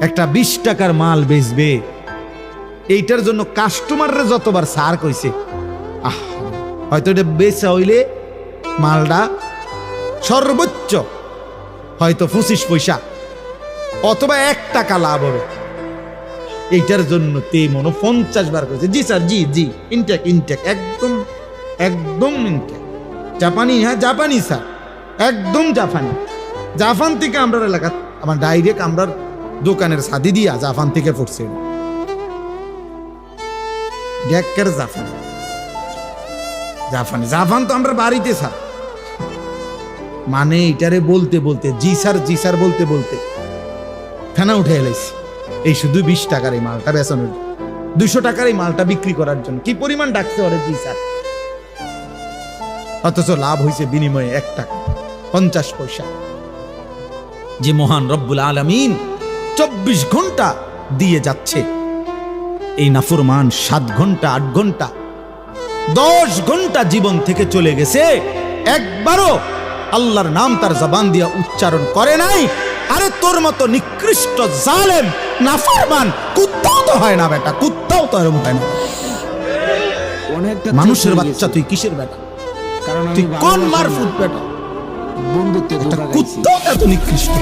একটা বিশ টাকার মাল বেচবে। এইটার জন্য কাস্টমাররা যতবার সার কইছে, আহ, হয়তো এটা বেচা হইলে মালটা সর্বোচ্চ হয়তো পঁচিশ পয়সা অথবা এক টাকা লাভ হবে। এইটার জন্য তে মনো পঞ্চাশ বার করেছে জি স্যার, জি জি ইনটেক ইনটেক একদম একদম ইনটেক জাপানি হ্যাঁ জাপানি স্যার, একদম জাপানি। জাপান থেকে আমরা এলাকা, আমার ডাইরেক্ট আমরা দোকানের সাদি দিয়া জাপান থেকে পড়ছে। ডেকের জাপান জাপানি জাপান তো আমরা বাড়িতে স্যার। মানে এটারে বলতে বলতে, জি স্যার জি স্যার বলতে বলতে। ফেনা উঠে এলাইছি। এই শুধু বিশ টাকার এই মালটা বেচানোর দুশো টাকার এই মালটা বিক্রি করার জন্য। কি পরিমাণ ডাকছে ওরে জি স্যার? অথচ লাভ হয়েছে বিনিময়ে এক টাকা, পঞ্চাশ পয়সা। যে মহান রব্বুল আলমিন চব্বিশ ঘণ্টা দিয়ে যাচ্ছে। এই নাফরমান সাত ঘণ্টা আট ঘণ্টা দশ ঘণ্টা জীবন থেকে চলে গেছে। একবারও আল্লাহর নাম তার জবান দিয়া উচ্চারণ করে নাই। আরে তোর মতো নিকৃষ্ট জালেম নাফরমান কুত্তাও তো হয় না বেটা কুত্তাও তো এরকম হয় না। মানুষের বাচ্চা তুই কিসের বেটা? তুই কোন ভালোবাসি মার না। ফুট বেটা বন্ধুত্বে কুত্তাও এত নিকৃষ্ট।